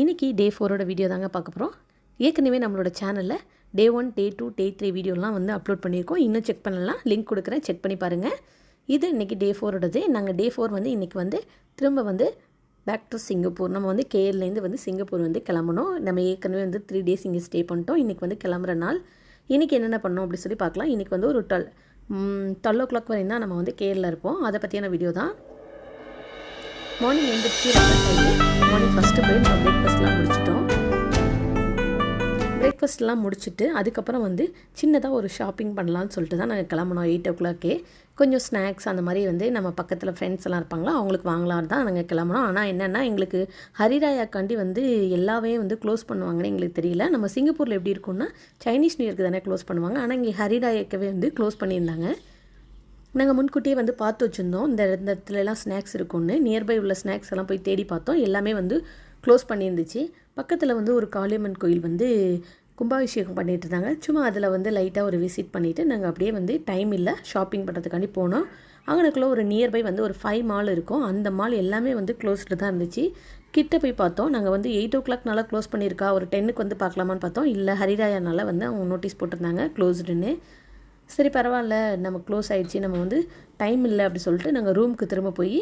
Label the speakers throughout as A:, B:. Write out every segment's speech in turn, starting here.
A: இன்றைக்கி டே ஃபோரோட வீடியோ தாங்க பார்க்க போகிறோம் ஏற்கனவே நம்மளோட சேனலில் day one day two day three வீடியோலாம் வந்து அப்லோட் பண்ணியிருக்கோம். இன்னும் செக் பண்ணலாம். லிங்க் கொடுக்குறேன். செக் பண்ணி பாருங்கள் இது இன்றைக்கி டே ஃபோரோடது நாங்கள் டே ஃபோர் வந்து இன்றைக்கி வந்து திரும்ப வந்து பேக் டு சிங்கப்பூர். நம்ம வந்து கேரளேருந்து வந்து சிங்கப்பூர் வந்து கிளம்பணும். நம்ம ஏற்கனவே வந்து த்ரீ டேஸ் இங்கே ஸ்டே பண்ணிட்டோம். இன்றைக்கி வந்து கிளம்புற நாள். இன்றைக்கி என்னென்ன பண்ணோம் அப்படி சொல்லி பார்க்கலாம். இன்றைக்கி வந்து ஒரு டுவெல் டுவெல் ஓ கிளாக் வரையும் தான் நம்ம வந்து கேரளில் இருப்போம். அதை பற்றியான வீடியோ தான். மார்னிங் எழுந்திரிச்சு மார்னிங் ஃபஸ்ட்டு போய் நம்ம பிரேக்ஃபாஸ்ட்லாம் முடிச்சிட்டோம். பிரேக்ஃபாஸ்ட்லாம் முடிச்சுட்டு அதுக்கப்புறம் வந்து சின்னதாக ஒரு ஷாப்பிங் பண்ணலான்னு சொல்லிட்டு தான் நாங்கள் கிளம்புனோம். எயிட் ஓ கிளாக்கே கொஞ்சம் ஸ்நாக்ஸ் அந்த மாதிரி வந்து நம்ம பக்கத்தில் ஃப்ரெண்ட்ஸ் எல்லாம் இருப்பாங்களா அவங்களுக்கு வாங்கலாம் தான் நாங்கள் கிளம்புனோம். ஆனால் என்னென்னா எங்களுக்கு ஹரிராயாக்காண்டி வந்து எல்லாமே வந்து க்ளோஸ் பண்ணுவாங்கன்னு எங்களுக்கு தெரியல. நம்ம சிங்கப்பூரில் எப்படி இருக்கும்னா சைனீஸ் நியூ இயர்க்கு தானே க்ளோஸ் பண்ணுவாங்க. ஆனால் இங்கே ஹரிராயாக்கவே வந்து க்ளோஸ் பண்ணியிருந்தாங்க. நாங்கள் முன்கூட்டியே வந்து பார்த்து வச்சுருந்தோம். இந்த இந்த இடத்துலலாம் ஸ்நாக்ஸ் இருக்கும்னு. நியர்பை உள்ள ஸ்நாக்ஸ் எல்லாம் போய் தேடி பார்த்தோம். எல்லாமே வந்து க்ளோஸ் பண்ணியிருந்துச்சு. பக்கத்தில் வந்து ஒரு காளியம்மன் கோயில் வந்து கும்பாபிஷேகம் பண்ணிட்டு இருந்தாங்க. சும்மா அதில் வந்து லைட்டாக ஒரு விசிட் பண்ணிவிட்டு நாங்கள் அப்படியே வந்து டைம் இல்லை ஷாப்பிங் பண்ணுறதுக்காண்டி போனோம். அங்கனக்குள்ளே ஒரு நியர்பை வந்து ஒரு ஃபைவ் மால் இருக்கும். அந்த மால் எல்லாமே வந்து க்ளோஸ்டு தான் இருந்துச்சு. கிட்ட போய் பார்த்தோம். நாங்கள் வந்து எயிட் ஓ கிளாக்னால க்ளோஸ் பண்ணியிருக்கா. ஒரு டென்னுக்கு வந்து பார்க்கலாமான்னு பார்த்தோம். இல்லை ஹரிராயானால் வந்து அவங்க நோட்டீஸ் போட்டிருந்தாங்க. க்ளோஸ்டுன்னு சரி பரவாயில்ல நம்ம க்ளோஸ் ஆகிடுச்சி நம்ம வந்து டைம் இல்லை அப்படி சொல்லிட்டு நாங்கள் ரூமுக்கு திரும்ப போய்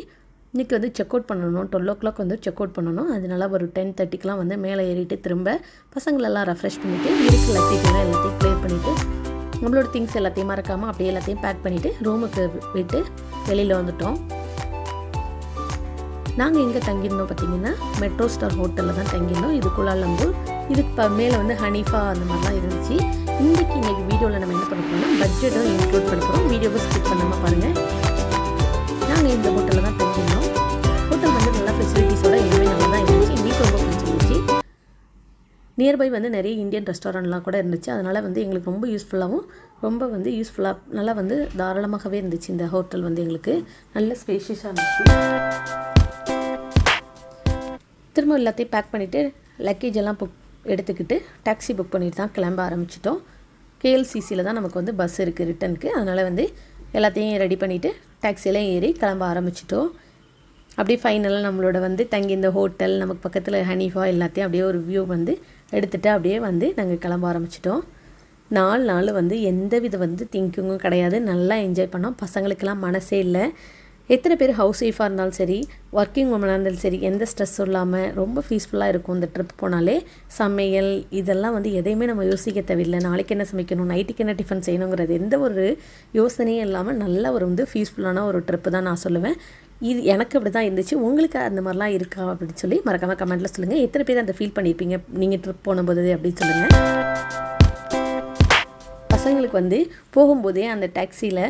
A: இன்றைக்கி வந்து செக் அவுட் பண்ணணும் டுவெல் ஓ கிளாக் வந்து செக் அவுட் பண்ணணும். அதனால ஒரு டென் தேர்ட்டிக்கெலாம் வந்து மேலே ஏறிட்டு திரும்ப பசங்களெல்லாம் ரெஃப்ரெஷ் பண்ணிவிட்டு இருக்கு எல்லாத்தையும் எல்லாத்தையும் க்ளியர் பண்ணிவிட்டு நம்மளோட திங்ஸ் எல்லாத்தையும் மறக்காமல் அப்படியே எல்லாத்தையும் பேக் பண்ணிவிட்டு ரூமுக்கு விட்டு வெளியில் வந்துட்டோம். நாங்கள் எங்கே தங்கியிருந்தோம் பார்த்தீங்கன்னா மெட்ரோ ஸ்டார் ஹோட்டலில் தான் தங்கியிருந்தோம். இது குலாலம்பூர் இதுக்கு மேலே வந்து ஹனிஃபா அந்த மாதிரிலாம் இருந்துச்சு. இன்றைக்கி இன்றைக்கி வீடியோவில் நம்ம என்ன பண்ண பட்ஜெட்டும் இன்க்ளூட் பண்ண போகிறோம் வீடியோவை ஸ்கிப் பண்ணாமல் பாருங்கள் நாங்கள் இந்த ஹோட்டலில் தான் தங்கியிருந்தோம். ஹோட்டல் வந்து நல்லா ஃபெசிலிட்டிஸோட எல்லாமே நல்லா தான் இருந்துச்சு. எங்களுக்கு ரொம்ப பிடிச்சிருந்துச்சு. நியர்பை வந்து நிறைய இந்தியன் ரெஸ்டாரண்ட்லாம் கூட இருந்துச்சு. அதனால் வந்து எங்களுக்கு ரொம்ப யூஸ்ஃபுல்லாகவும் ரொம்ப வந்து யூஸ்ஃபுல்லாக நல்லா வந்து தாராளமாகவே இருந்துச்சு இந்த ஹோட்டல் வந்து எங்களுக்கு. நல்ல ஸ்பேஷியஸாக இருந்துச்சு. திரும்ப எல்லாத்தையும் பேக் பண்ணிவிட்டு லக்கேஜ் எல்லாம் புக் எடுத்துக்கிட்டு டாக்ஸி புக் பண்ணிட்டு தான் கிளம்ப ஆரம்பிச்சிட்டோம். கேஎல்சிசியில் தான் நமக்கு வந்து பஸ் இருக்குது ரிட்டனுக்கு அதனால் வந்து எல்லாத்தையும் ரெடி பண்ணிவிட்டு டாக்ஸியெல்லாம் ஏறி கிளம்ப ஆரம்பிச்சிட்டோம். அப்படியே ஃபைனலாக நம்மளோட வந்து தங்கி இந்த ஹோட்டல் நமக்கு பக்கத்தில் ஹனிஃபா எல்லாத்தையும் அப்படியே ஒரு வியூ வந்து எடுத்துகிட்டு அப்படியே வந்து நாங்கள் கிளம்ப ஆரம்பிச்சிட்டோம். நாலு நாள் வந்து எந்த வித வந்து திங்கிங்கும் கிடையாது. நல்லா என்ஜாய் பண்ணோம். பசங்களுக்கெல்லாம் மனசே இல்லை. எத்தனை பேர் ஹவுஸ் ஒய்ஃபாக இருந்தாலும் சரி ஒர்க்கிங் உமனாக இருந்தாலும் சரி எந்த ஸ்ட்ரெஸ்ஸும் இல்லாமல் ரொம்ப பீஸ்ஃபுல்லாக இருக்கும் இந்த ட்ரிப் போனாலே. சமையல் இதெல்லாம் வந்து எதையுமே நம்ம யோசிக்க தேவையில்லை. நாளைக்கு என்ன சமைக்கணும் நைட்டுக்கு என்ன டிஃபன் செய்யணுங்கிறது எந்த ஒரு யோசனையும் இல்லாமல் நல்ல ஒரு வந்து பீஸ்ஃபுல்லான ஒரு ட்ரிப்பு தான் நான் சொல்லுவேன். இது எனக்கு அப்படி தான் இருந்துச்சு. உங்களுக்கு அந்த மாதிரிலாம் இருக்கா அப்படின்னு சொல்லி மறக்காமல் கமெண்ட்டில் சொல்லுங்கள் எத்தனை பேர் அந்த ஃபீல் பண்ணியிருப்பீங்க நீங்கள் ட்ரிப் போனபோது அப்படின்னு சொல்லுங்கள் பசங்களுக்கு வந்து போகும்போதே அந்த டாக்ஸியில்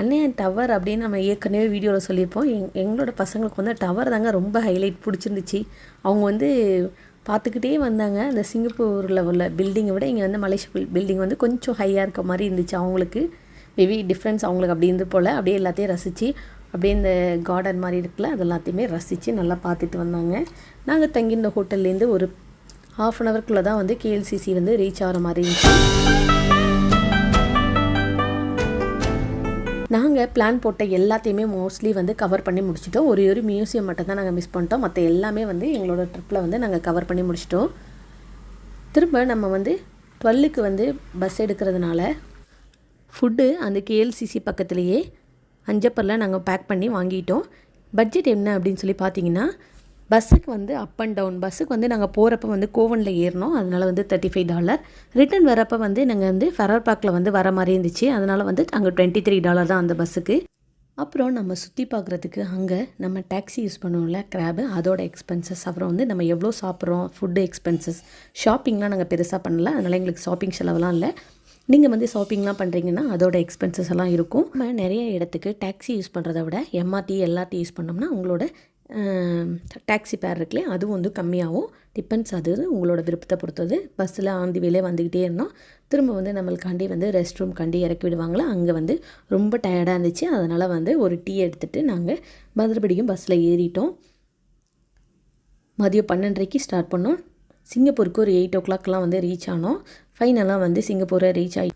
A: அண்ணன் டவர் அப்படின்னு நம்ம ஏற்கனவே வீடியோவில் சொல்லியிருப்போம். எங் எங்களோட பசங்களுக்கு வந்து டவர் தாங்க ரொம்ப ஹைலைட் பிடிச்சிருந்துச்சு. அவங்க வந்து பார்த்துக்கிட்டே வந்தாங்க. அந்த சிங்கப்பூரில் உள்ள பில்டிங்கை விட இங்கே வந்து மலேசியா பில்டிங் வந்து கொஞ்சம் ஹையாக இருக்க மாதிரி இருந்துச்சு அவங்களுக்கு. மேபி டிஃப்ரென்ஸ் அவங்களுக்கு அப்படி இருந்து போல். அப்படியே எல்லாத்தையும் ரசித்து அப்படியே இந்த கார்டன் மாதிரி இருக்குல்ல அது எல்லாத்தையுமே ரசித்து நல்லா பார்த்துட்டு வந்தாங்க. நாங்கள் தங்கியிருந்த ஹோட்டல்லேருந்து ஒரு ஹாஃப் அன் ஹவர்க்குள்ளே தான் வந்து கேஎல்சிசி வந்து ரீச் ஆகிற மாதிரி இருந்துச்சு. நாங்கள் பிளான் போட்ட எல்லாத்தையுமே மோஸ்ட்லி வந்து கவர் பண்ணி முடிச்சிட்டோம். ஒரு ஒரு மியூசியம் மட்டும் தான் நாங்கள் மிஸ் பண்ணிட்டோம். மற்ற எல்லாமே வந்து எங்களோட ட்ரிப்பில் வந்து நாங்கள் கவர் பண்ணி முடிச்சிட்டோம். திரும்ப நம்ம வந்து டுவெல்லுக்கு வந்து பஸ் எடுக்கிறதுனால ஃபுட்டு அந்த கேஎல்சிசி பக்கத்துலேயே அஞ்சப்பரில் நாங்கள் பேக் பண்ணி வாங்கிட்டோம். பட்ஜெட் என்ன அப்படின்னு சொல்லி பார்த்தீங்கன்னா பஸ்ஸுக்கு வந்து அப் அண்ட் டவுன் பஸ்ஸுக்கு வந்து நாங்கள் போகிறப்ப வந்து கோவனில் ஏறினோம். அதனால் வந்து தேர்ட்டி ஃபைவ் டாலர் ரிட்டன் வரப்போ வந்து நாங்கள் வந்து ஃபெரர் பார்க்கில் வந்து வர மாதிரி இருந்துச்சு. அதனால் வந்து அங்கே டுவெண்ட்டி த்ரீ டாலர் தான் அந்த பஸ்ஸுக்கு. அப்புறம் நம்ம சுற்றி பார்க்குறதுக்கு அங்கே நம்ம டேக்ஸி யூஸ் பண்ணுவோம்ல கிராபு அதோட எக்ஸ்பென்சஸ் அப்புறம் வந்து நம்ம எவ்வளோ சாப்பிட்றோம் ஃபுட்டு எக்ஸ்பென்சஸ் ஷாப்பிங்லாம் நாங்கள் பெருசாக பண்ணல. அதனால் எங்களுக்கு ஷாப்பிங் செலவெலாம் இல்லை. நீங்கள் வந்து ஷாப்பிங்லாம் பண்ணுறீங்கன்னா அதோட எக்ஸ்பென்சஸ் எல்லாம் இருக்கும். நம்ம நிறைய இடத்துக்கு டேக்ஸி யூஸ் பண்ணுறத விட எம்ஆர்டி எல்ஆர்டி யூஸ் பண்ணோம்னா உங்களோட டாக்ஸி பேர் இருக்குல்லையே அதுவும் வந்து கம்மியாகும். டிபெண்ட்ஸ் அது உங்களோட விருப்பத்தை பொறுத்தது. பஸ்ஸில் ஆந்தி வேலே வந்துக்கிட்டே இருந்தோம் திரும்ப வந்து நம்மளுக்காண்டி வந்து ரெஸ்ட் ரூம் கண்டி இறக்கி விடுவாங்களா? அங்கே வந்து ரொம்ப டயர்டாக இருந்துச்சு. அதனால் வந்து ஒரு டீ எடுத்துகிட்டு நாங்கள் மதுரைப்படிக்கும் பஸ்ஸில் ஏறிட்டோம். மதியம் பன்னெண்டரைக்கு ஸ்டார்ட் பண்ணோம். சிங்கப்பூருக்கு ஒரு எயிட் ஓ கிளாக்லாம் வந்து ரீச் ஆனோம். ஃபைனலாக வந்து சிங்கப்பூரை ரீச் ஆகி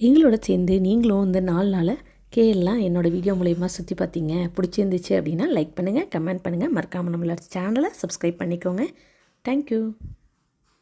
A: எங்களோட சேர்ந்து நீங்களும் இந்த நாலு நாளை கேஎல்லாம் என்னோடய வீடியோ மூலயமா சுற்றி பார்த்தீங்க பிடிச்சிருந்துச்சு அப்படின்னா லைக் பண்ணுங்கள் கமெண்ட் பண்ணுங்கள் மறக்காமல் நம்மளோட சேனலை சப்ஸ்கிரைப் பண்ணிக்கோங்க. தேங்க்யூ